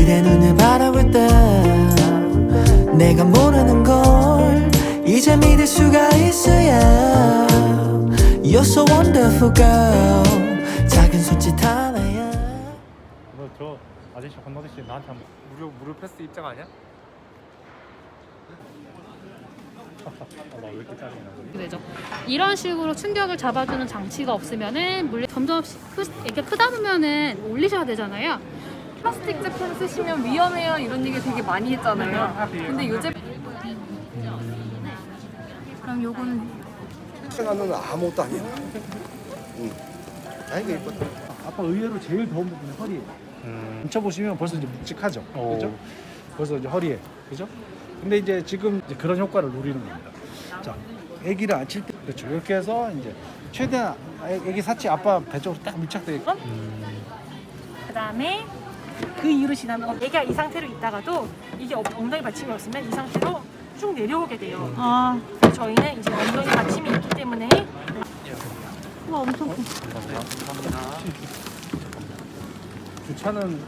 그대 눈을 바라볼 때 내가 모르는 걸 이제 믿을 수가 있어야 You're so wonderful girl 작은 손짓 하나야 너저 아저씨 건너듯이 나한테 한번 무료 무료 패스 입장 아니야? 나왜 이렇게 짜증나? 되죠. 이런 식으로 충격을 잡아주는 장치가 없으면은 물리 점점 크, 이렇게 크다 보면은 올리셔야 되잖아요. 플라스틱 제품 쓰시면 위험해요 이런 얘기 되게 많이 했잖아요. 근데 요즘 그럼 요거는 생각하는 아무것도 아니야. 응. 아이고 이쁘다. 아빠 의외로 제일 더운 부분은 허리에. 음. 뭉쳐보시면 벌써 이제 묵직하죠. 오. 그죠? 벌써 이제 허리에. 그죠? 근데 이제 지금 이제 그런 효과를 누리는 겁니다. 자, 아기를 안칠 때 그렇죠. 이렇게 해서 이제 최대한 아기 사치 아빠 배 쪽으로 딱 밀착돼 있고 그 다음에 그 이후로 지나면 애가 이 상태로 있다가도 이게 엉- 엉덩이 받침이 없으면 이 상태로 쭉 내려오게 돼요. 아, 그래서 저희는 이제 엉덩이 받침이 있기 때문에 주차는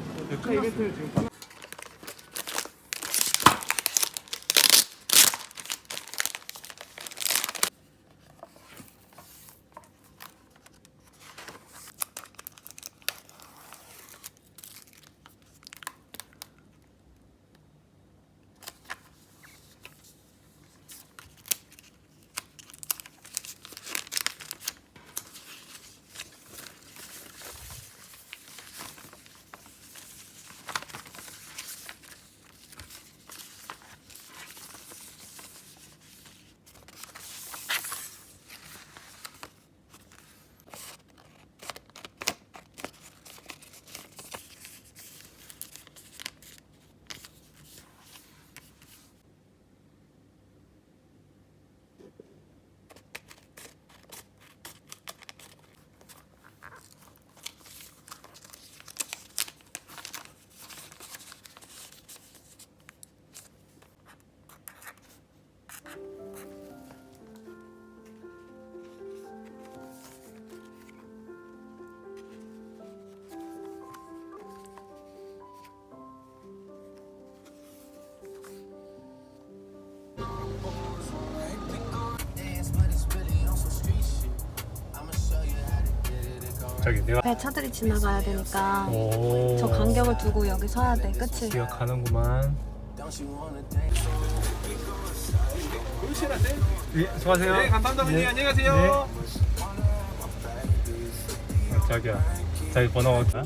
저기 내가 배 차들이 지나가야 되니까 오. 저 간격을 두고 여기 서야 돼. 그치? 기억하는구만. 예, 수고하세요. 네, 감사합니다. 네. 안녕히 가세요. 어, 자기야, 자기 번호 어디야?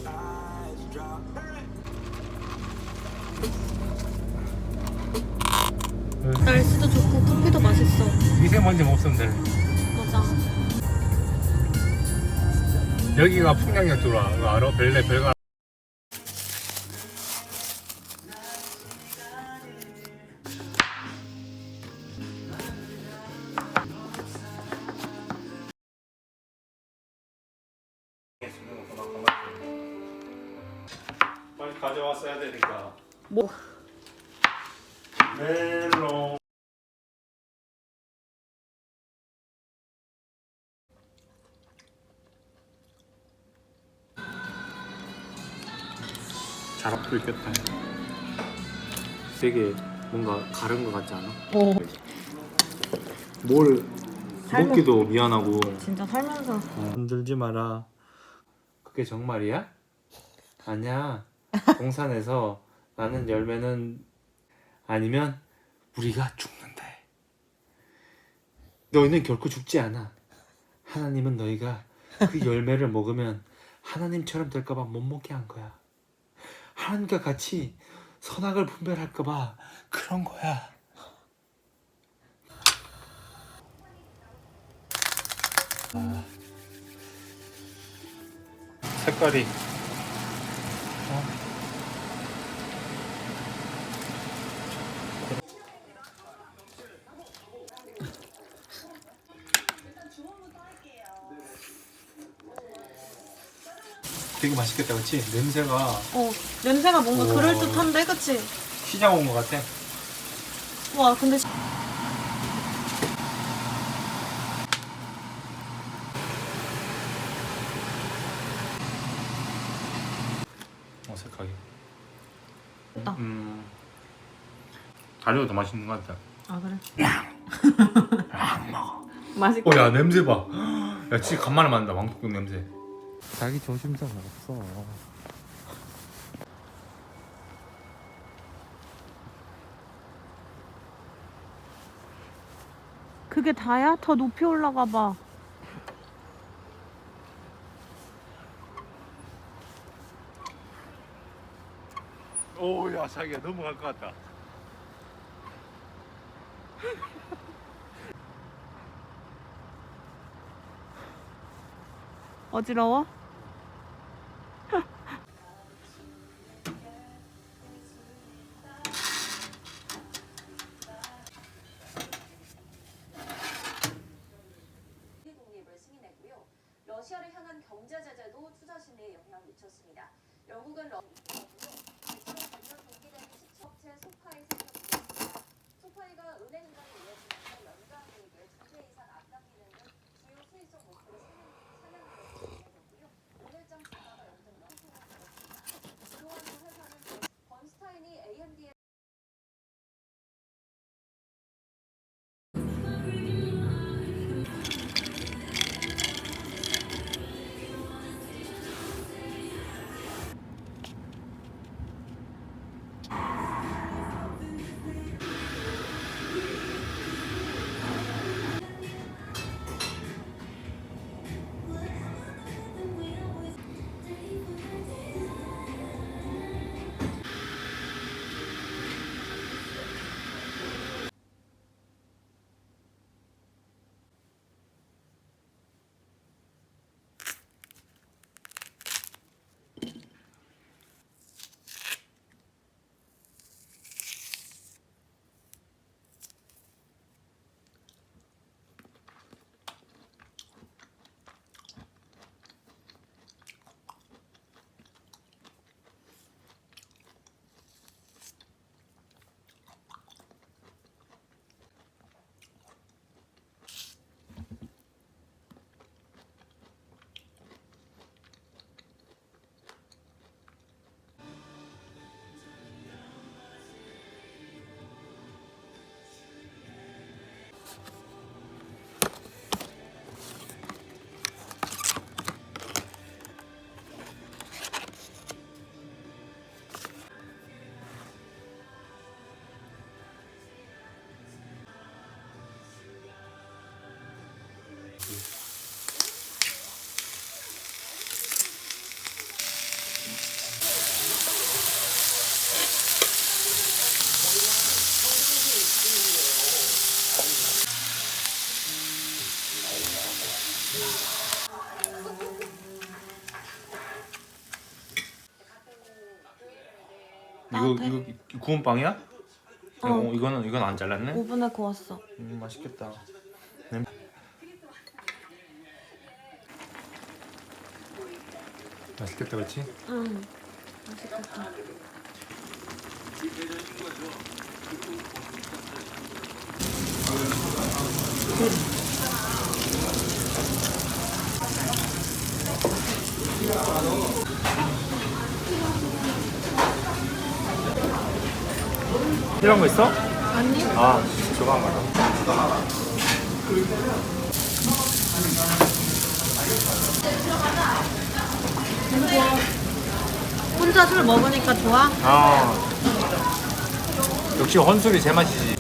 날씨도 좋고 커피도 맛있어. 미세먼지만 없으면 돼. 맞아. 여기가 풍량역 들어와. 그거 알아? 벨레 별가. 빨리 가져왔어야 되니까. 뭐? 멜로. 잘 앞으로 있겠다. 되게 뭔가 가른 것 같지 않아? 어. 뭘 먹기도 미안하고 진짜 살면서. 흔들지 마라. 그게 정말이야? 아니야. 동산에서 나는 열매는 아니면 우리가 죽는다. 너희는 결코 죽지 않아. 하나님은 너희가 그 열매를 먹으면 하나님처럼 될까봐 못 먹게 한 거야. 하나님과 같이 선악을 분별할까봐 그런 거야. 아. 색깔이 되게 맛있겠다, 그렇지? 냄새가 어, 냄새가 뭔가 우와. 그럴듯한데, 그치? 시장 온 것 같아. 와, 근데 어색하게. 맛있다. 음. 다리가 더 맛있는 것 같아. 아 그래? 맛있고. 어, 야 냄새 봐. 야 진짜 간만에 맡는다 왕국국 냄새. 자기 조심성 없어. 그게 다야? 더 높이 올라가 봐. 오야 자기가 넘어갈 것 같다. 어지러워? 제재도 투자 심리에 영향을 미쳤습니다. 영국은 러... 2009년 동기대비 시업체 소파이. 소파이가 은행 인간 이거 이거 구운 빵이야? 어. 어. 이거는 이건 안 잘랐네. 오븐에 구웠어. 음, 맛있겠다. 맛있겠다, 그렇지? 응. 맛있겠다. 필요한 거 있어? 아니? 아, 저거 한 거다. 혼자 술 먹으니까 좋아? 아, 역시 헌술이 제 맛이지.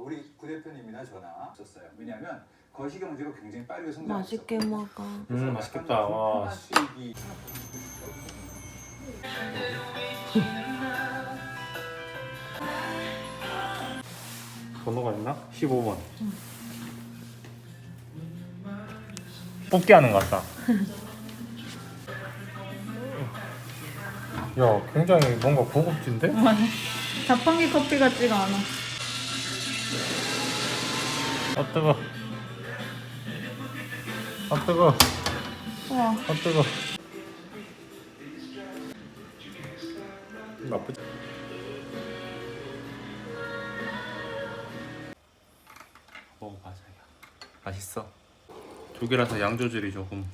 어, 우리 부대표님이나 저나 썼어요. 왜냐하면 거시 경제가 굉장히 빠르게 성장했어. 맛있게 먹어. 음 맛있겠다. 와. 수익이 번호가 있나? 15번. 뽑기 하는 것 같다. 야, 굉장히 뭔가 고급진데? 자판기 커피 같지가 않아. 아 뜨거. 아 뜨거. 와. 아 뜨거. 나쁘지. 먹어봐 자기야. 맛있어. 두 개라서 양 조절이 조금.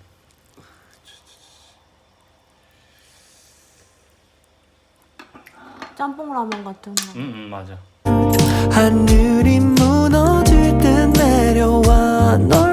짬뽕 라면 같은 거. 응, 응 맞아. 하늘이 무너져 cuando